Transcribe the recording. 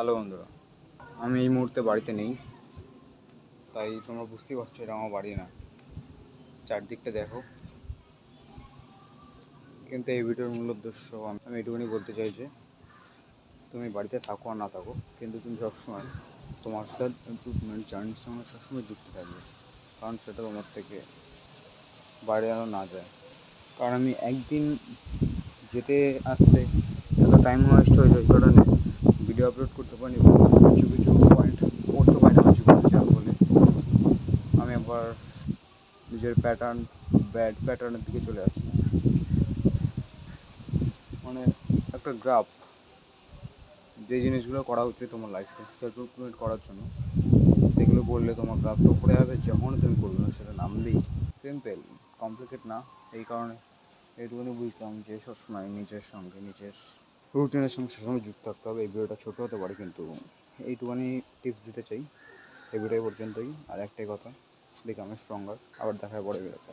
Hello বন্ধুরা, আমি এই মুহূর্তে বাড়িতে নেই, তাই তোমরা বুঝতেই পারছ এটা আমার বাড়ি না। চারদিকটা দেখো। কিন্তু এই ভিডিওর মূল উদ্দেশ্য আমি এটুকুনি বলতে চাই যে তুমি বাড়িতে থাকো আর না থাকো, কিন্তু তুমি সবসময় তোমার সেলফ ইম্প্রুভমেন্ট জার্নির সঙ্গে সবসময় যুক্ত থাকবে, কারণ সেটা তোমার থেকে বাইরে যেন না যায়। কারণ আমি একদিন যেতে আসতে এত টাইম ওয়েস্ট হয়ে যায় কারণে আপলোড করতে পারিনি কিছু কিছু পয়েন্ট করতে পারি না জীবনে, যার ফলে আমি আবার নিজের প্যাটার্ন ব্যাড প্যাটার্নের দিকে চলে আসছি। মানে একটা গ্রাফ যে জিনিসগুলো করা উচিত তোমার লাইফে সেলফ ইমপ্রুভমেন্ট করার জন্য, সেগুলো করলে তোমার গ্রাফটা উপরে যাবে যখন তুমি করবে না সেটা নামলেই সিম্পল কমপ্লিকেট না, এই কারণে। এইটুকুনি বুঝলাম যে সবসময় নিজের সঙ্গে নিজের রুটিনের সঙ্গে সবসময় যুক্ত থাকতে হবে। এই ভিডিওটা ছোটো হতে পারে, কিন্তু এইটুখানি টিপস দিতে চাই। এই ভিডিও পর্যন্তই। আর একটাই কথা আমি স্ট্রঙ্গার আবার দেখা পরে ভিডিওতে